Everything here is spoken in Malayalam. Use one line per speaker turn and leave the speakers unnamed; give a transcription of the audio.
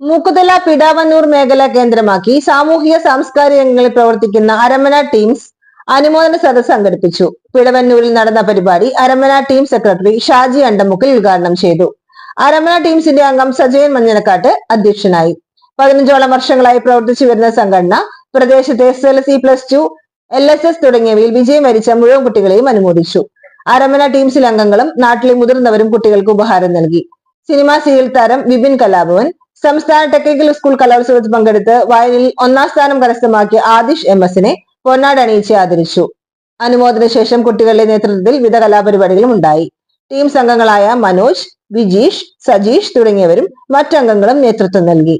മൂക്കുതല പിടാവന്നൂർ മേഖല കേന്ദ്രമാക്കി സാമൂഹിക സാംസ്കാരിക രംഗങ്ങളിൽ പ്രവർത്തിക്കുന്ന അരമന ടീംസ് അനുമോദന സദസ്സ് സംഘടിപ്പിച്ചു. പിടവന്നൂരിൽ നടന്ന പരിപാടി അരമന ടീം സെക്രട്ടറി ഷാജി അണ്ടമുക്കിൽ ഉദ്ഘാടനം ചെയ്തു. അരമന ടീംസിന്റെ അംഗം സജയൻ മഞ്ഞനക്കാട്ട് അധ്യക്ഷനായി. പതിനഞ്ചോളം വർഷങ്ങളായി പ്രവർത്തിച്ചു വരുന്ന സംഘടന പ്രദേശത്തെ S L C plus two L S S തുടങ്ങിയവയിൽ വിജയം വരിച്ച മുഴുവൻ കുട്ടികളെയും അനുമോദിച്ചു. അരമന ടീംസിലെ അംഗങ്ങളും നാട്ടിലെ മുതിർന്നവരും കുട്ടികൾക്ക് ഉപഹാരം നൽകി. സിനിമാ സീരിയൽ താരം വിപിൻ കലാഭവൻ സംസ്ഥാന ടെക്നിക്കൽ സ്കൂൾ കലോത്സവത്തിൽ പങ്കെടുത്ത് വയലിൽ ഒന്നാം സ്ഥാനം കരസ്ഥമാക്കിയ ആദിഷ് എം എസിനെ പൊന്നാട് അണിയിച്ച് ആദരിച്ചു. അനുമോദന ശേഷം കുട്ടികളുടെ നേതൃത്വത്തിൽ വിവിധ കലാപരിപാടികളും ഉണ്ടായി. ടീം സംഘങ്ങളായ മനോജ് വിജീഷ് സജീഷ് തുടങ്ങിയവരും മറ്റംഗങ്ങളും നേതൃത്വം നൽകി.